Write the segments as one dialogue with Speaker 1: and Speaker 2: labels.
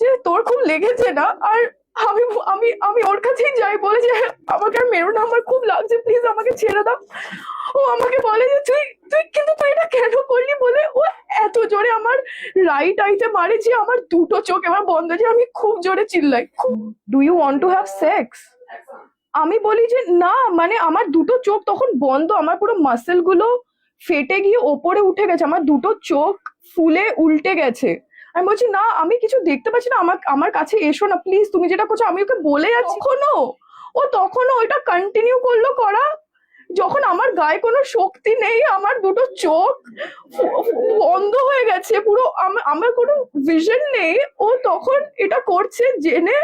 Speaker 1: যে তোর খুব লেগেছে না? আর আমি আমি আমি ওর কাছেই যাই, বলে যে, আমাকে আর মেরো না, আমার খুব লাগছে প্লিজ আমাকে ছেড়ে দাও। ও আমাকে বলে যে, তুই তুই কিন্তু তুই এটা কেন করলি? বলে, ও এত জোরে আমার রাইট আইতে মারে যে, আমার দুটো চোখ এবার বন্ধ যে, আমি খুব জোরে চিল্লাই। খুব do you want to have sex আমি বলি যে, না মানে আমার দুটো চোখ তখন বন্ধ, আমার পুরো মাসেলগুলো ফেটে গিয়ে ওপরে উঠে গেছে, আমার দুটো চোখ ফুলে উল্টে গেছে। আমি বলছি না আমি কিছু দেখতে পাচ্ছি না। আমার আমার কাছে এসো না প্লিজ তুমি যেটা করছ আমি ওকে বলে যাচ্ছি। তখনও? ও তখনও ওইটা কন্টিনিউ করল করা। যখন আমার গায়ে কোনো শক্তি নেই আমার দুটো চোখ বন্ধ হয়ে গেছে পুরো আমার কোনো ভিশন নেই। ও তখন এটা করছে জেনে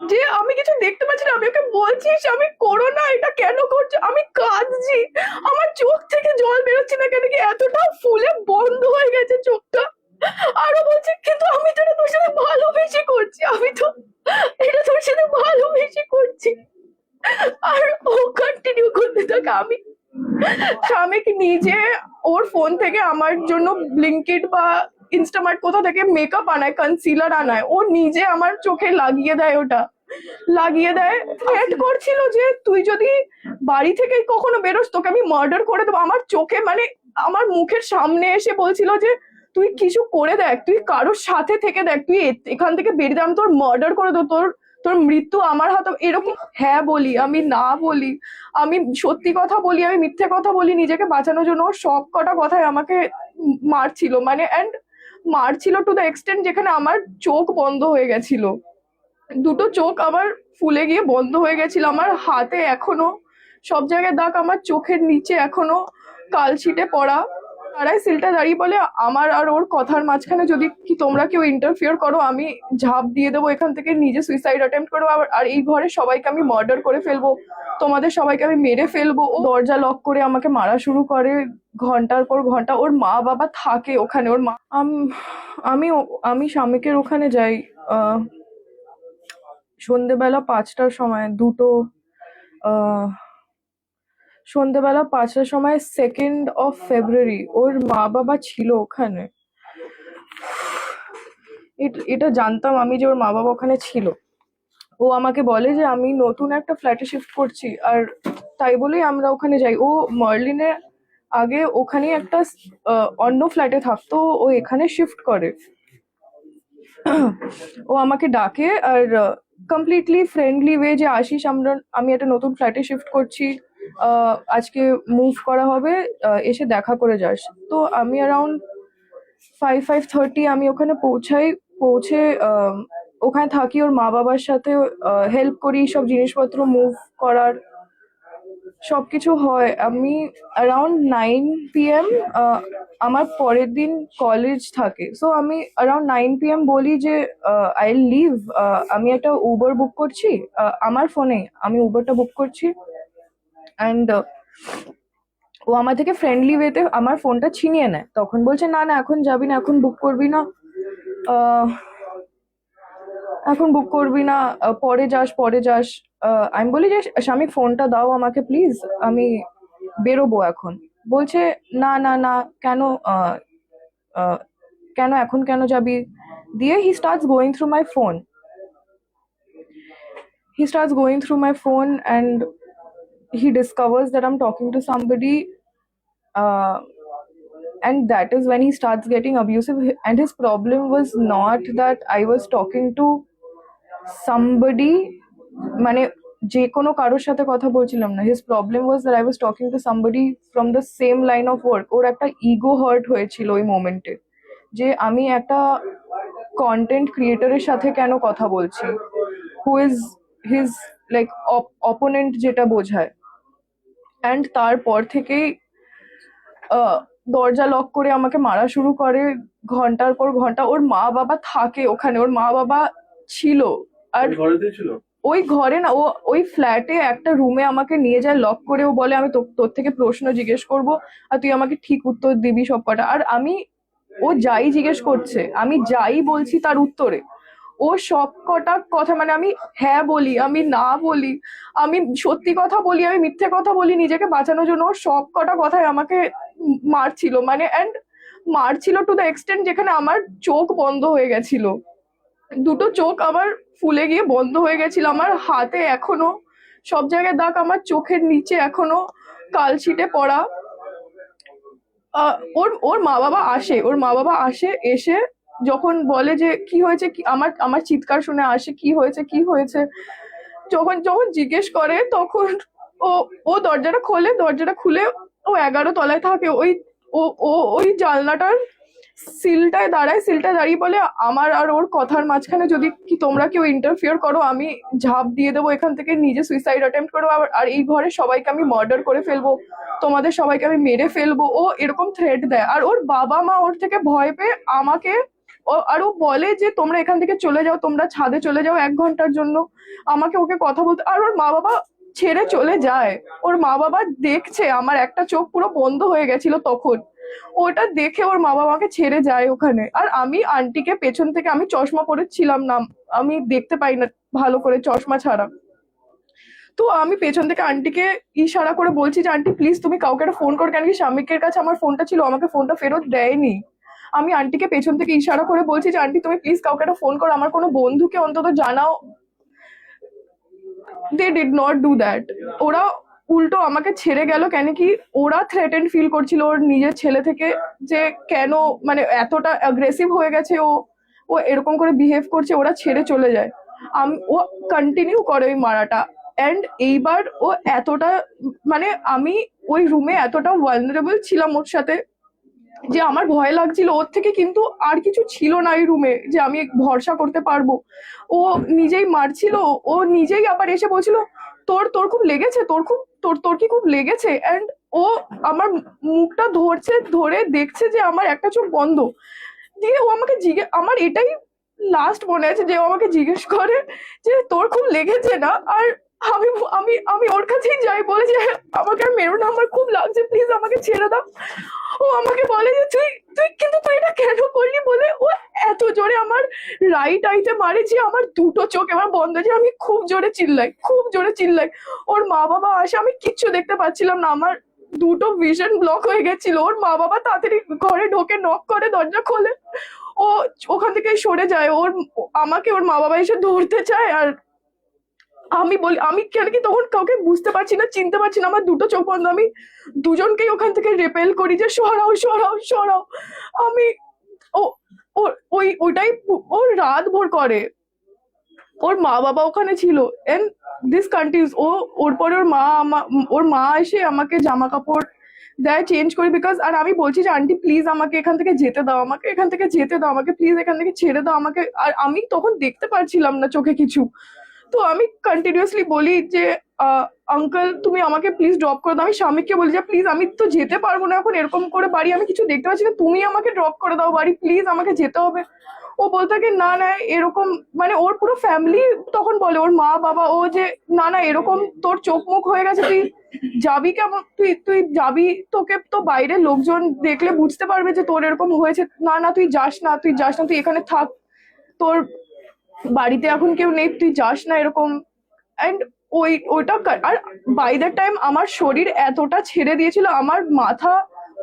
Speaker 1: যে আমি কিছু দেখতে পাচ্ছি না আমি ওকে বলছি আমি করো না এটা কেন করছ? আমি কাঁদছি। আমার চোখ থেকে জল বেরোচ্ছে না কেন? কি এতটা ফুলে বন্ধ হয়ে গেছে চোখটা? আরও বলছে, কিন্তু আমি তো এটা তোর সাথে ভালোবেসে করছি, আমি তো এটা তোর সাথে ভালোবেসে করছি। আর ও কন্টিনিউ করতে থাকে আমি। স্বামীকে নিজে ওর ফোন থেকে আমার জন্য ব্লিঙ্কিট বা ইনস্টামার্ট কোথা থেকে মেকআপ আনায় কনসিলার আনায়, ও নিজে আমার চোখে লাগিয়ে দেয় ওটা। লাগিয়ে দেয় থ্রেট করছিল যে তুই যদি বাড়ি থেকে কখনো বেরোস, তোকে আমি মার্ডার করে দেবো। আমার চোখে মানে আমার মুখের সামনে এসে বলছিল যে তুই কিছু করে দেখ তুই কারোর সাথে থেকে দেখ তুই এখান থেকে বেরিয়ে দে, আমি তোর মার্ডার করে দেবো তোর তোর মৃত্যু আমার হাতে এরকম হ্যাঁ বলি আমি না বলি আমি সত্যি কথা বলি আমি মিথ্যে কথা বলি নিজেকে বাঁচানোর জন্য সব কটা কথায় আমাকে মারছিল মানে অ্যান্ড মারছিল টু দ্য এক্সটেন্ট যেখানে আমার চোখ বন্ধ হয়ে গেছিল। দুটো চোখ আমার ফুলে গিয়ে বন্ধ হয়ে গেছিল আমার হাতে এখনও সব জায়গায় দাগ আমার চোখের নিচে এখনও কালছিটে পড়া। তারাই সিলটা দাঁড়িয়ে বলে আমার আর ওর কথার মাঝখানে যদি কি তোমরা কেউ ইন্টারফিয়ার করো, আমি ঝাঁপ দিয়ে দেবো এখান থেকে, নিজে সুইসাইড অ্যাটেম্প করব, আর এই ঘরে সবাইকে আমি মার্ডার করে ফেলব, তোমাদের সবাইকে আমি মেরে ফেলব। ও দরজা লক করে আমাকে মারা শুরু করে ঘণ্টার পর ঘণ্টা। ওর মা বাবা থাকে ওখানে, ওর মা, আম- আমি স্বামীকের ওখানে যাই সন্ধেবেলা পাঁচটার সময়, দুটো সন্ধেবেলা পাঁচটার সময় সেকেন্ড অফ ফেব্রুয়ারি ওর মা বাবা ছিল ওখানে। এট- জানতাম আমি যে ওর মা বাবা ওখানে ছিল। ও আমাকে বলে যে, আমি নতুন একটা ফ্ল্যাটে শিফট করছি। আর তাই বলেই আমরা ওখানে যাই। ও মার্লিনের আগে ওখানে একটা অন্য ফ্ল্যাটে থাকতো। ও এখানে শিফট করে। ও আমাকে ডাকে আর কমপ্লিটলি ফ্রেন্ডলি ওয়ে যে আসিস আমরা, আমি একটা নতুন ফ্ল্যাটে শিফট করছি। আজকে মুভ করা হবে এসে দেখা করে যাস। তো আমি অ্যারাউন্ড ফাইভ ফাইভ থার্টি আমি ওখানে পৌঁছাই, পৌঁছে ওখানে থাকি ওর মা বাবার সাথে হেল্প করি সব জিনিসপত্র মুভ করার। সবকিছু হয়। আমি অ্যারাউন্ড নাইন পিএম আমার পরের দিন কলেজ থাকে। সো আমি অ্যারাউন্ড নাইন পিএম বলি যে আই লিভ আমি একটা উবার বুক করছি আমার ফোনে আমি উবারটা বুক করছি। অ্যান্ড ও আমার থেকে ফ্রেন্ডলি ওয়েতে আমার ফোনটা ছিনিয়ে নেয়। তখন বলছে, না না, এখন যাবি না, এখন বুক করবি না। এখন বুক করবি না পরে যাস পরে যাস। আমি বলি যে, স্বামী ফোনটা দাও আমাকে প্লিজ আমি বেরোবো এখন। বলছে, না না না, কেন কেন, এখন কেন যাবি? দিয়ে he starts going through my phone he starts going through my phone and he discovers that I'm talking to somebody. Uh, and that is when he starts getting abusive. And his problem was not that I was talking to somebody, মানে যে কোনো কারোর সাথে কথা বলছিলাম না his problem was that I was talking to somebody from the same line of work ওর একটা ego heart হয়েছিল ওই মোমেন্টে যে আমি একটা কন্টেন্ট ক্রিয়েটরের সাথে কেন কথা বলছি who is his like opponent যেটা বোঝায় অ্যান্ড তারপর থেকেই দরজা লক করে আমাকে মারা শুরু করে। ঘণ্টার পর ঘণ্টা ওর মা বাবা থাকে ওখানে। ওর মা বাবা ছিল। আর
Speaker 2: ওই ঘরে
Speaker 1: না ও ওই ফ্ল্যাটে একটা রুমে আমাকে নিয়ে যায় লক করে। ও বলে আমি তোর থেকে প্রশ্ন জিজ্ঞেস করব আর তুই আমাকে ঠিক উত্তর দিবি সব কটা আর আমি ও যাই জিজ্ঞেস করছে আমি যাই বলছি তার উত্তরে। ও সব কটা কথা মানে আমি হ্যাঁ বলি, আমি না বলি, আমি সত্যি কথা বলি, আমি মিথ্যে কথা বলি, নিজেকে বাঁচানোর জন্য ও সব কটা কথায় আমাকে মারছিল। মানে অ্যান্ড মারছিল টু দ্য এক্সটেন্ট যেখানে আমার চোখ বন্ধ হয়ে গেছিল। দুটো চোখ আমার ফুলে গিয়ে বন্ধ হয়ে গেছিল। আমার হাতে এখনও, সব জায়গায় দাগ, আমার চোখের নিচে এখনও কালশিটে পড়া। ওর ওর মা বাবা আসে, ওর মা বাবা আসে, এসে যখন বলে যে, কি হয়েছে? কি আমার আমার চিৎকার শুনে আসে, কি হয়েছে? কি হয়েছে? যখন যখন জিজ্ঞেস করে, তখন ও ও দরজাটা খোলে, দরজাটা খুলে ও এগারো তলায় থাকে। ওই, ও ও, ওই জানলাটার সিলটায় দাঁড়ায়, সিলটায় দাঁড়িয়ে বলে, আমার আর ওর কথার মাঝখানে যদি কি তোমরা কেউ ইন্টারফিয়ার করো, আমি ঝাঁপ দিয়ে দেবো এখান থেকে, নিজে সুইসাইড অ্যাটেম্প করব, আর- এই ঘরে সবাইকে আমি মার্ডার করে ফেলব, তোমাদের সবাইকে আমি মেরে ফেলব। ও এরকম থ্রেট দেয়। আর ওর বাবা মা ওর থেকে ভয় পেয়ে আমাকে আর ও বলে যে, তোমরা এখান থেকে চলে যাও, তোমরা ছাদে চলে যাও এক ঘণ্টার জন্য। আমাকে ওকে কথা বলতে আর ওর মা বাবা ছেড়ে চলে যায়। ওর মা বাবা দেখছে, আমার একটা চোখ পুরো বন্ধ হয়ে গেছিল তখন। ওটা দেখে ওর মা বাবাকে ছেড়ে যায় ওখানে। আর আমি আন্টিকে পেছন থেকে, আমি চশমা পরেছিলাম না, আমি দেখতে পাই না ভালো করে চশমা ছাড়া। তো আমি পেছন থেকে আন্টিকে ইশারা করে বলছি যে, আন্টি প্লিজ তুমি কাউকে একটা ফোন করো। কেন কি স্বামীকের কাছে আমার ফোনটা ছিল, আমাকে ফোনটা ফেরত দেয়নি। আমি আন্টিকে পেছন থেকে ইশারা করে বলছি যে, আন্টি, তুমি প্লিজ কাউকে একটা ফোন করো। আমার কোনো বন্ধুকে অন্তত জানাও। They did not do that ওরা উল্টো আমাকে ছেড়ে গেল কেন কি, ওরা থ্রেটেন ফিল করছিল ওর নিজের ছেলে থেকে যে, কেন মানে এতটা অ্যাগ্রেসিভ হয়ে গেছে ও। ও এরকম করে বিহেভ করছে, ওরা ছেড়ে চলে যায়। আম- ও কন্টিনিউ করে ওই মারাটা। অ্যান্ড এইবার ও এতটা মানে আমি ওই রুমে এতটা ভালনারেবল ছিলাম ওর সাথে যে আমার ভয় লাগছিল, ওর থেকে কিন্তু আর কিছু ছিল না এই রুমে যে আমি ভরসা করতে পারব। ও নিজেই মারছিল, ও নিজেই আবার এসে বলছিল, তোর তোর খুব লেগেছে, তোর খুব, তোর তোর কি খুব লেগেছে? অ্যান্ড ও আমার মুখটা ধরছে, ধরে দেখছে যে আমার একটা চোখ বন্ধ। দিয়ে ও আমাকে জিজ্ঞেস আমার এটাই লাস্ট মনে আছে যে ও আমাকে জিজ্ঞেস করে যে তোর খুব লেগেছে না? আর আমি আমি আমি ওর কাছেই যাই, বলে যে, আমাকে আর মেরো না, আমার খুব লাগছে প্লিজ আমাকে ছেড়ে দাও। ও আমাকে বলে যে, তুই তুই কিন্তু তুই এটা কেন করলি? বলে, ও এত জোরে আমার রাইট আইতে মারে যে, আমার দুটো চোখ আমার বন্ধ যে, আমি খুব জোরে চিল্লাই, খুব জোরে চিল্লাই। ওর মা বাবা আসে, আমি কিচ্ছু দেখতে পাচ্ছিলাম না, আমার দুটো ভিশন ব্লক হয়ে গেছিল। ওর মা বাবা তাড়াতাড়ি ঘরে ঢোকে নক করে, দরজা খোলে। ও ওখান থেকে সরে যায়। ওর, আমাকে ওর মা বাবা এসে ধরতে চায়, আর আমি বলি, আমি কেন কি তখন কাউকে বুঝতে পারছি না, চিনতে পারছি না, আমার দুটো চোখ বন্ধ। আমি দুজনকেই ওখান থেকে রেপেল করি যে, সরাও সরাও সরাও। আমি, ও ওই, ওটাই ওর রাত ভোর করে। ওর মা বাবা ওখানে ছিল। এন্ড দিস কন্টিনিউস ও, ওর পরে ওর মা ওর মা এসে আমাকে জামা কাপড় দেয় চেঞ্জ করি বিকজ আর আমি বলছি যে, আন্টি প্লিজ আমাকে এখান থেকে যেতে দাও, আমাকে এখান থেকে যেতে দাও, আমাকে প্লিজ এখান থেকে ছেড়ে দাও, আমাকে আর আমি তখন দেখতে পারছিলাম না চোখে কিছু। তো আমি কন্টিনিউয়াসলি বলি যে আঙ্কেল তুমি আমাকে প্লিজ ড্রপ করে দাও। আমি স্বামীকে বলি যে প্লিজ আমি তো যেতে পারব না এখন, এরকম করে বাড়ি, আমি কিছু দেখতে পাচ্ছি না। তুমি আমাকে ড্রপ করে দাও বাড়ি প্লিজ আমাকে যেতে হবে। ও বলতে থাকে, না না, এরকম মানে ওর পুরো ফ্যামিলি তখন বলে, ওর মা, বাবা, ও যে, না না, এরকম তোর চোখ মুখ হয়ে গেছে, তুই যাবি কেমন? তুই তুই যাবি তোকে তো বাইরের লোকজন দেখলে বুঝতে পারবে যে তোর এরকম হয়েছে। না না, তুই যাস না, তুই যাস না, তুই এখানে থাক। তোর বাড়িতে এখন কেউ নেই, তুই যাস না এরকম। অ্যান্ড ওই, ওইটা আর বাই দ্য টাইম আমার শরীর এতটা ছেড়ে দিয়েছিল, আমার মাথা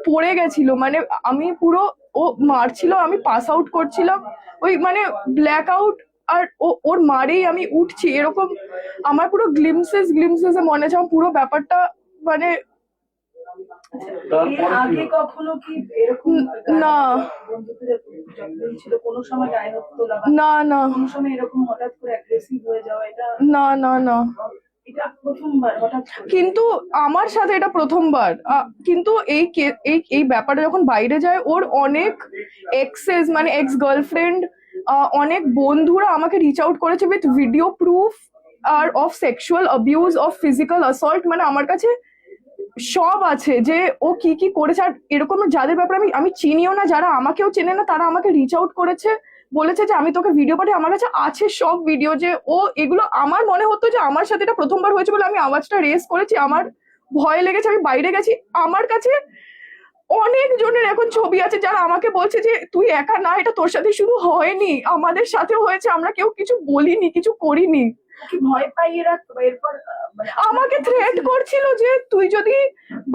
Speaker 1: পড়ে গেছিল মানে আমি পুরো ও মারছিল, আমি পাস আউট করছিলাম। ওই মানে ব্ল্যাক আউট আর ওর মারেই আমি উঠছি, এরকম। আমার পুরো গ্লিমসেস গ্লিমসেস মনে আছে আমার পুরো ব্যাপারটা মানে
Speaker 2: আগে কখনো কি এরকম
Speaker 1: না।
Speaker 2: ছিল? কোনো সময় গায়ে হাত
Speaker 1: না না
Speaker 2: কোনো সময় এরকম হঠাৎ করে অ্যাগ্রেসিভ হয়ে যাওয়া এটা
Speaker 1: না না না।
Speaker 2: এটা প্রথমবার হঠাৎ করে।
Speaker 1: কিন্তু আমার সাথে এটা প্রথমবার। আহ, কিন্তু এই এই এই ব্যাপারটা যখন বাইরে যায় ওর অনেক এক্সেস মানে এক্স গার্লফ্রেন্ড অনেক বন্ধুরা আমাকে রিচ আউট করেছে with video proof or of sexual abuse of physical assault মানে আমার কাছে সব আছে যে ও কি কি করেছে আর এরকম যাদের ব্যাপারে আমি আমি চিনিও না, যারা আমাকেও চেনে না, তারা আমাকে রিচ আউট করেছে, বলেছে যে আমি তোকে ভিডিও পাঠিয়ে, আমার কাছে আছে সব ভিডিও যে ও এগুলো আমার মনে হতো যে আমার সাথে এটা প্রথমবার হয়েছে বলে আমি আওয়াজটা রেস করেছি, আমার ভয় লেগেছে, আমি বাইরে গেছি, আমার কাছে অনেক জনের এখন ছবি আছে যারা আমাকে বলছে যে তুই একা না, এটা তোর সাথে শুধু হয়নি, আমাদের সাথেও হয়েছে, আমরা কেউ কিছু বলিনি, কিছু করিনি।
Speaker 2: ভয় এরপর মানে
Speaker 1: আমাকে থ্রেট করছিল যে তুই যদি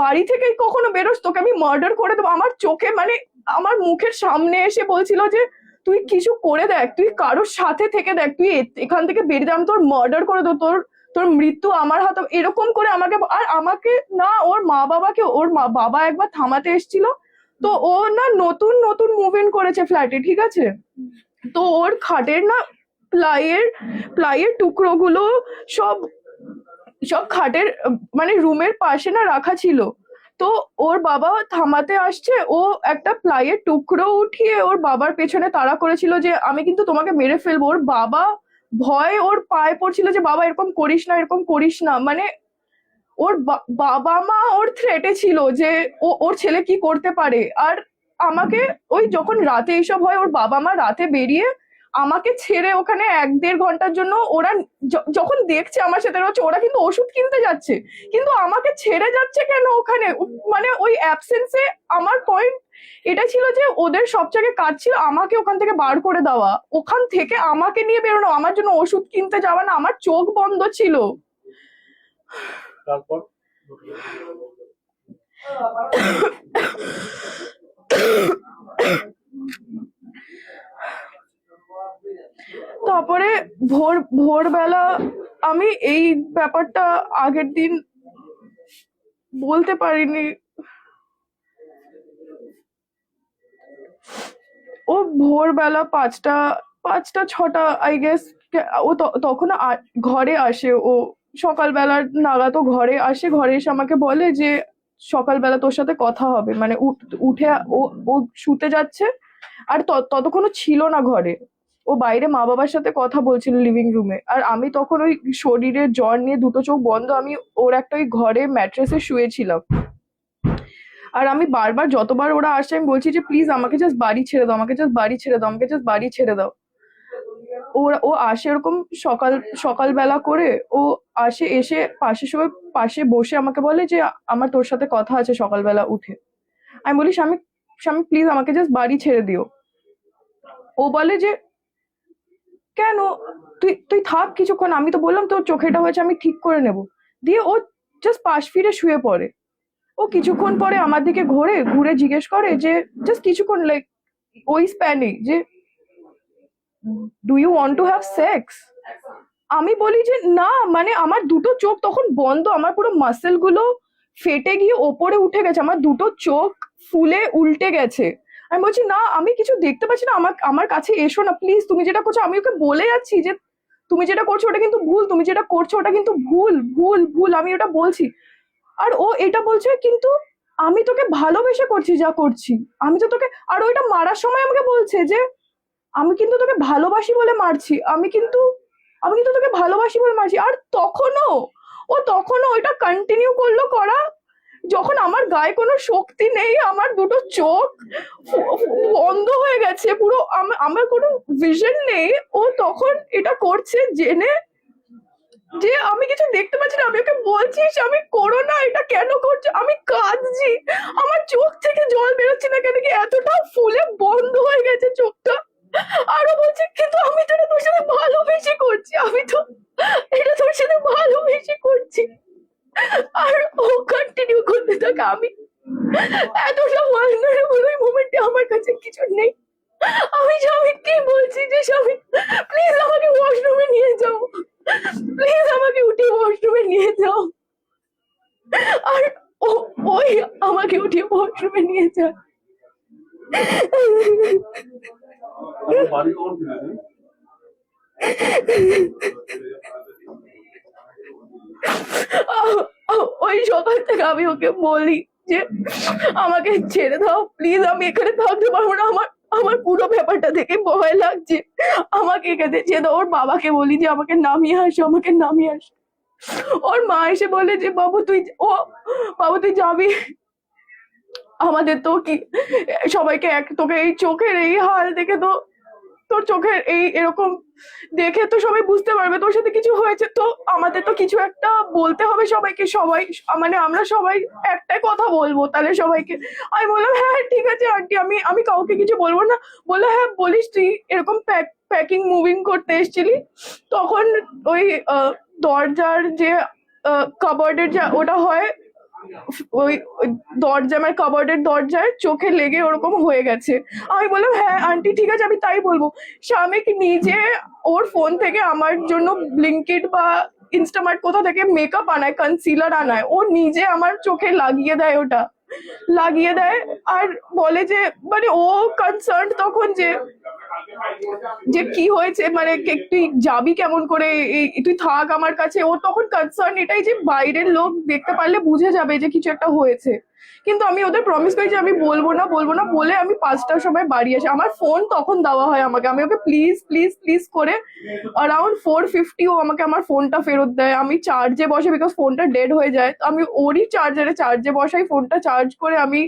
Speaker 1: বাড়ি থেকে কখনো বেরোস তোকে আমি মার্ডার করে দেবো। আমার চোখে মানে আমার মুখের সামনে এসে বলছিল যে তুই কিছু করে দেখ তুই কারোর সাথে থেকে দেখ তুই এখান থেকে বেরিয়ে আমি তোর মার্ডার করে দেবো তোর তোর মৃত্যু আমার হাতে এরকম করে আমাকে আর আমাকে না ওর মা বাবাকে ওর মা বাবা একবার থামাতে এসেছিল। তো ও না নতুন নতুন মুভ ইন করেছে ফ্ল্যাটে ঠিক আছে? তো ওর খাটের না প্লাইয়ের প্লাইয়ের টুকরোগুলো সব সব খাটের মানে রুমের পাশে না রাখা ছিল। তো ওর বাবা থামাতে আসছে, ও একটা প্লাইয়ের টুকরো উঠিয়ে ওর বাবার পেছনে তাড়া করেছিল যে, আমি কিন্তু তোমাকে মেরে ফেলব। ওর বাবা ভয় ওর পায়ে পড়ছিল যে, বাবা, এরকম করিস না, এরকম করিস না। মানে ওর বাবা মা ওর থ্রেটে ছিল যে, ও, ওর ছেলে কি করতে পারে? আর আমাকে ওই যখন রাতে এইসব হয়, ওর বাবা মা রাতে বেরিয়ে আমাকে ছেড়ে ওখানে এক দেড় ঘণ্টার জন্য ওরা যখন দেখছে আমার সাথে হচ্ছে ওরা কিন্তু ওষুধ কিনতে যাচ্ছে। কিন্তু আমাকে ছেড়ে যাচ্ছে কেন ওখানে? মানে ওই অ্যাবসেন্সে আমার পয়েন্ট এটা ছিল যে ওদের সব জায়গায় কাজ ছিল আমাকে ওখান থেকে বার করে দেওয়া। ওখান থেকে আমাকে নিয়ে বেরোনো আমার জন্য ওষুধ কিনতে যাওয়া না আমার চোখ বন্ধ ছিল।
Speaker 3: তারপর
Speaker 1: তারপরে ভোর, ভোরবেলা আমি এই ব্যাপারটা আগের দিন বলতে পারিনি। ও ভোরবেলা পাঁচটা পাঁচটা, ছটা আই গেস ও ত- তখন ঘরে আসে। ও সকালবেলা নাগাদ ও ঘরে আসে। ঘরে এসে আমাকে বলে যে, সকালবেলা তোর সাথে কথা হবে। মানে উঠ- ও ও শুতে যাচ্ছে। আর ত- ততক্ষণও ছিল না ঘরে। ও বাইরে মা বাবার সাথে কথা বলছিল লিভিং রুমে আর আমি তখন ওই শরীরের জ্বর নিয়ে দুটো চোখ বন্ধ, আমি ওর একটা ওই ঘরে ম্যাট্রেসে শুয়েছিলাম। আর আমি বারবার যতবার ওরা আসে, আমি বলছি যে প্লিজ আমাকে জাস্ট বাড়ি ছেড়ে দাও, আমাকে জাস্ট বাড়ি ছেড়ে দাও, আমাকে জাস্ট বাড়ি ছেড়ে দাও। ওরা, ও আসে এরকম সকাল, সকালবেলা করে ও আসে, এসে পাশে সবাই পাশে বসে আমাকে বলে যে, আমার তোর সাথে কথা আছে সকালবেলা উঠে। আমি বলি, স্বামী স্বামী প্লিজ আমাকে জাস্ট বাড়ি ছেড়ে দিও। ও বলে যে কেন? তুই তুই থাক কিছুক্ষণ, আমি তো বললাম তোর চোখেটা হয়েছে, আমি ঠিক করে নেব। দিয়ে ও জাস্ট পাশ ফিরে শুয়ে পড়ে। ও কিছুক্ষণ পরে আমার দিকে ঘোরে, ঘুরে জিজ্ঞেস করে যে জাস্ট কিছুক্ষণ লাইক ওই স্প্যানে যে do you want to have sex আমি বলি যে, না মানে আমার দুটো চোখ তখন বন্ধ, আমার পুরো মাসেলগুলো ফেটে গিয়ে ওপরে উঠে গেছে, আমার দুটো চোখ ফুলে উল্টে গেছে। আমি বলছি, না, আমি কিছু দেখতে পাচ্ছি না, আমার আমার কাছে এসো না প্লিজ তুমি যেটা করছ, আমি ওকে বলে যাচ্ছি যে, তুমি যেটা করছ ওটা কিন্তু ভুল, তুমি যেটা করছ ওটা কিন্তু ভুল ভুল ভুল, আমি ওটা বলছি। আর ও এটা বলছে, কিন্তু আমি তোকে ভালোবেসে করছি যা করছি। আমি তো তোকে আর ওইটা মারার সময় আমাকে বলছে যে, আমি কিন্তু তোকে ভালোবাসি বলে মারছি, আমি কিন্তু আমি কিন্তু তোকে ভালোবাসি বলে মারছি। আর তখনও, ও তখনও ওইটা কন্টিনিউ করল করা যখন আমার গায়ে কোনো শক্তি নেই, আমার দুটো চোখ বন্ধ হয়ে গেছে, পুরো আমার কোনো ভিশন নেই, ও তখন এটা করছে জেনে যে আমি কিছু দেখতে পাচ্ছি না। আমি ওকে বলছি আমি করো না, এটা কেন করছ? আমি কাঁদছি। আমার চোখ থেকে জল বেরোচ্ছে না কেন কি? এতটা ফুলে বন্ধ হয়ে গেছে চোখটা। আরও বলছে, কিন্তু আমি তো তোর সাথে ভালোবেসে করছি, আমি তো, এটা তোর সাথে ভালোবেসে করছি। আর ও কন্টিনিউ করতে থাকে আমি। এতটা ভালনারেবল ওই মোমেন্টে আমার কাছে কিছু নেই। আমি স্বামীকে বলছি যে, স্বামী প্লিজ আমাকে ওয়াশরুমে নিয়ে যাও। প্লিজ আমাকে উঠিয়ে ওয়াশরুমে নিয়ে যাও। আর ও, ওই আমাকে উঠিয়ে ওয়াশরুমে নিয়ে
Speaker 3: আমার বাড়ি
Speaker 1: ওই সকাল থেকে আমি ওকে বলি যে, আমাকে ছেড়ে দাও প্লিজ আমি এখানে থাকতে পারব না। আমার আমার পুরো ব্যাপারটা দেখে ভয় লাগছে। আমাকে এখানে ছেড়ে দাও। ওর বাবাকে বলি যে, আমাকে নামিয়ে আসো, আমাকে নামিয়ে আসো। ওর মা এসে বলে যে, বাবু, তুই ও, বাবু, তুই যাবি? আমাদের তো কি, সবাইকে এক, তোকে এই চোখের এই হাল দেখে তো তোর চোখের এই এরকম দেখে তো সবাই বুঝতে পারবে তোর সাথে কিছু হয়েছে। তো আমাদের তো কিছু একটা বলতে হবে সবাইকে। সবাই মানে আমরা সবাই একটাই কথা বলব তাহলে সবাইকে। আমি বললাম হ্যাঁ হ্যাঁ, ঠিক আছে আন্টি। আমি আমি কাউকে কিছু বলব না। বলল হ্যাঁ বলিস তুই এরকম প্যাক প্যাকিং মুভিং করতে এসেছিলি? তখন ওই দরজার যে কাবার্ডের যা ওটা হয় ওই দরজা, আমার কাবার্ডের দরজায় চোখে লেগে ওরকম হয়ে গেছে। আমি বললাম হ্যাঁ আন্টি ঠিক আছে, আমি তাই বলব। স্বামী নিজে ওর ফোন থেকে আমার জন্য ব্লিঙ্কিট বা ইনস্টামার্ট কোথা থেকে মেকআপ আনায় কনসিলার আনায়, ও নিজে আমার চোখে লাগিয়ে দেয় ওটা। লাগিয়ে দেয় আর বলে যে মানে ও কনসার্ন তখন যে যে কি হয়েছে? মানে তুই যাবি কেমন করে? তুই থাক আমার কাছে। ও তখন কনসার্ন এটাই যে বাইরের লোক দেখতে পারলে বুঝে যাবে যে কিছু একটা হয়েছে। কিন্তু আমি ওদের প্রমিস করি যে আমি বলব না বলব না, বলে আমি পাঁচটার সময় বাড়ি আসি। আমার ফোন তখন দেওয়া হয় আমাকে। আমি ওকে প্লিজ প্লিজ প্লিজ করে অ্যারাউন্ড ফোর ফিফটি ও আমাকে আমার ফোনটা ফেরত দেয়। আমি চার্জে বসে বিকজ ফোনটা ডেড হয়ে যায়। তো আমি ওরই চার্জারে চার্জে বসাই ফোনটা চার্জ করে আমি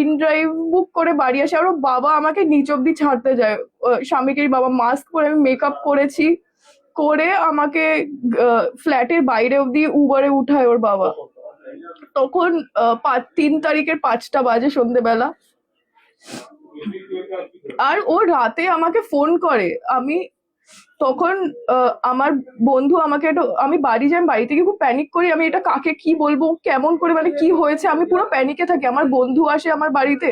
Speaker 1: ইন ড্রাইভ বুক করে বাড়ি আসে। আর বাবা আমাকে নিচ অব্দি ছাড়তে যায়। আহ, স্বামীকে বাবা মাস্ক পরে আমি মেকআপ করেছি। করে আমাকে ফ্ল্যাটের বাইরে অব্দি উবারে উঠায় ওর বাবা। তখন তিন তারিখের পাঁচটা বাজে সন্ধেবেলা। আর ও রাতে আমাকে ফোন করে। আমি তখন আমার বন্ধু আমাকে একটা, আমি বাড়ি যাই বাড়ি থেকে খুব প্যানিক করি, আমি এটা কাকে কি বলব, কেমন করে মানে কি হয়েছে, আমি পুরো প্যানিকে থাকি। আমার বন্ধু আসে আমার বাড়িতে,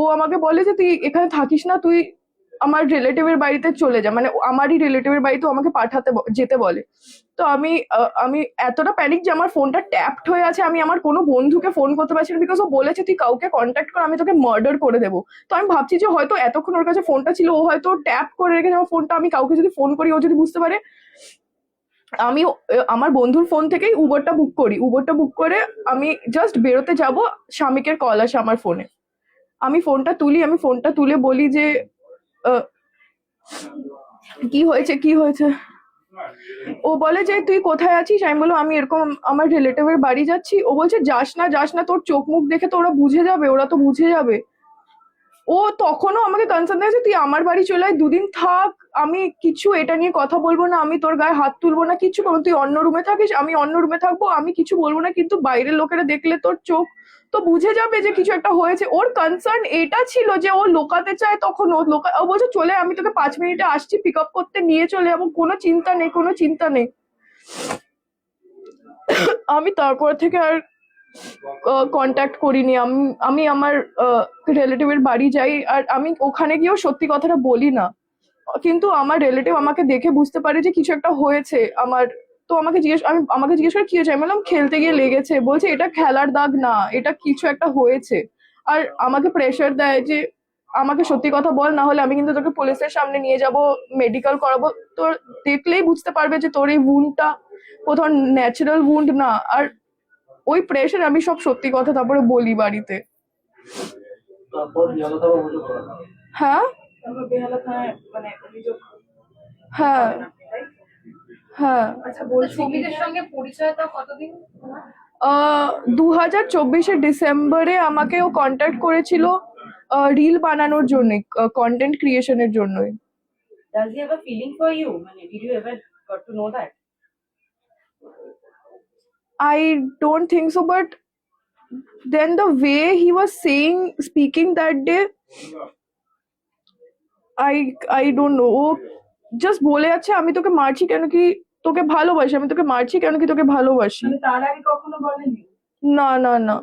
Speaker 1: ও আমাকে বলে যে, তুই এখানে থাকিস না, তুই আমার রিলেটিভের বাড়িতে চলে যা মানে আমারই রিলেটিভের বাড়িতে আমাকে পাঠাতে যেতে বলে। তো আমি আমি এতটা প্যানিক যে আমার ফোনটা ট্যাপড হয়ে আছে, আমি আমার কোনো বন্ধুকে ফোন করতে পারছি না বিকজ ও বলেছে, তুই কাউকে কন্ট্যাক্ট কর, আমি তোকে মার্ডার করে দেবো। তো আমি ভাবছি যে হয়তো এতক্ষণ ওর কাছে ফোনটা ছিল, ও হয়তো ট্যাপ করে রেখেছে আমার ফোনটা আমি কাউকে যদি ফোন করি, ও যদি বুঝতে পারে, আমি আমার বন্ধুর ফোন থেকেই উবরটা বুক করি। উবরটা বুক করে আমি জাস্ট বেরোতে যাব স্বামীকের কল আসে আমার ফোনে আমি ফোনটা তুলি, আমি ফোনটা তুলে বলি যে কি হয়েছে কি হয়েছে? ও বলে যে, তুই কোথায় আছিস? আমি বললাম, আমি এরকম আমার রিলেটিভের বাড়ি যাচ্ছি। ও বলছে, যাস না যাস না, তোর চোখ মুখ দেখে তো ওরা বুঝে যাবে, ওরা তো বুঝে যাবে। ও তখনও আমাকে কনসার্ন দিয়েছে তুই আমার বাড়ি চলে আয়, দুদিন থাক, আমি কিছু এটা নিয়ে কথা বলব না, আমি তোর গায়ে হাত তুলবো না কিছু করব। তুই অন্য রুমে থাকিস, আমি অন্য রুমে থাকব, আমি কিছু বলব না, কিন্তু বাইরের লোকেরা দেখলে তোর চোখ তো বুঝে যাবে যে কিছু একটা হয়েছে। ওর কনসার্ন এটা ছিল যে ও লোকাতে চায় তখন ও লোকা ও বলছে, চলে, আমি তোকে পাঁচ মিনিটে আসছি পিক আপ করতে নিয়ে চলে যাব। কোনো চিন্তা নেই, কোনো চিন্তা নেই। আমি তারপর থেকে আর কন্ট্যাক্ট করিনি। আমি আমি আমার রিলেটিভের বাড়ি যাই আর আমি ওখানে গিয়েও সত্যি কথাটা বলি না। কিন্তু আমার রিলেটিভ আমাকে দেখে বুঝতে পারে যে কিছু একটা হয়েছে। আমার তো আমাকে জিজ্ঞেস আমি আমাকে জিজ্ঞেস করে কি হয়েছে? আমি বললাম খেলতে গিয়ে লেগেছে। বলছে এটা খেলার দাগ না এটা কিছু একটা হয়েছে। আর আমাকে প্রেশার দেয় যে আমাকে সত্যি কথা বল না হলে আমি কিন্তু তোকে পুলিশের সামনে নিয়ে যাব মেডিকেল করাবো। তোর দেখলেই বুঝতে পারবে যে তোর এই উন্ডটা কোথাও ন্যাচারাল উন্ড না। আর ওই প্রেশার আমি সব সত্যি কথা তারপরে বলি বাড়িতে। হ্যাঁ?
Speaker 2: মানে
Speaker 1: হ্যাঁ? হ্যাঁ। হাজার ডিসেম্বরে আমাকে ও কন্ট্যাক্ট করেছিল রিল বানানোর জন্য কন্টেন্ট ক্রিয়েশনের জন্য I don't think so but then the way speaking that day I I don't know O just বলে আছে আমি তোকে মারছি কেন কি? তোকে ভালোবাসি আমি তোকে মারছি কেন কি তোকে ভালোবাসি।
Speaker 2: মানে তার আগে কখনো বলেনি?
Speaker 1: না না না।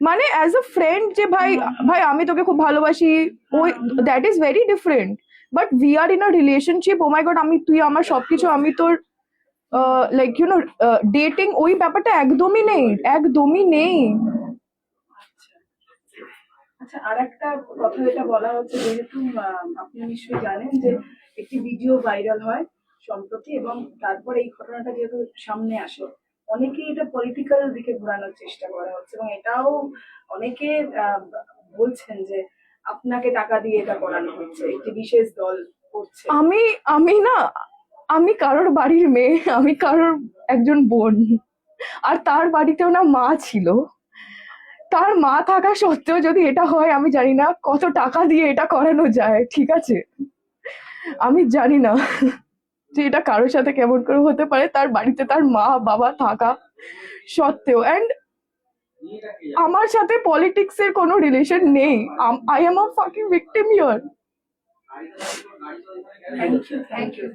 Speaker 1: মানে অ্যাজ আ ফ্রেন্ড যে ভাই ভাই আমি তোকে খুব ভালোবাসি ওই that is very different but we are in a relationship oh my god আমি তুই আমার সবকিছু আমি তোর লাইক ইউ নো ডেটিং ওই ব্যাপারটা একদমই নেই একদমই নেই।
Speaker 2: আচ্ছা আর একটা কথা যেটা বলা হচ্ছে যেহেতু আপনি নিশ্চয়ই জানেন যে একটি ভিডিও ভাইরাল হয় সম্প্রতি এবং তারপর এই ঘটনাটা যেহেতু সামনে আসে, অনেকেই এটা পলিটিক্যাল দিকে ঘোরানোর চেষ্টা করা হচ্ছে এবং এটাও অনেকে বলছেন যে আপনাকে টাকা দিয়ে এটা করানো হচ্ছে, একটি বিশেষ দল করছে।
Speaker 1: আমি আমি না, আমি কারোর বাড়ির মেয়ে, আমি কারোর একজন বোন, আর তার বাড়িতেও না মা ছিল। তার মা থাকা সত্ত্বেও যদি এটা হয়, আমি জানি না কত টাকা দিয়ে এটা করানো যায়, ঠিক আছে? আমি জানি না। যে এটা কারোর সাথে কেমন করে হতে পারে, তার বাড়িতে তার মা, বাবা থাকা সত্ত্বেও। অ্যান্ড আমার সাথে পলিটিক্স এর কোনো রিলেশন নেই। I am a fucking victim year
Speaker 2: thank you thank you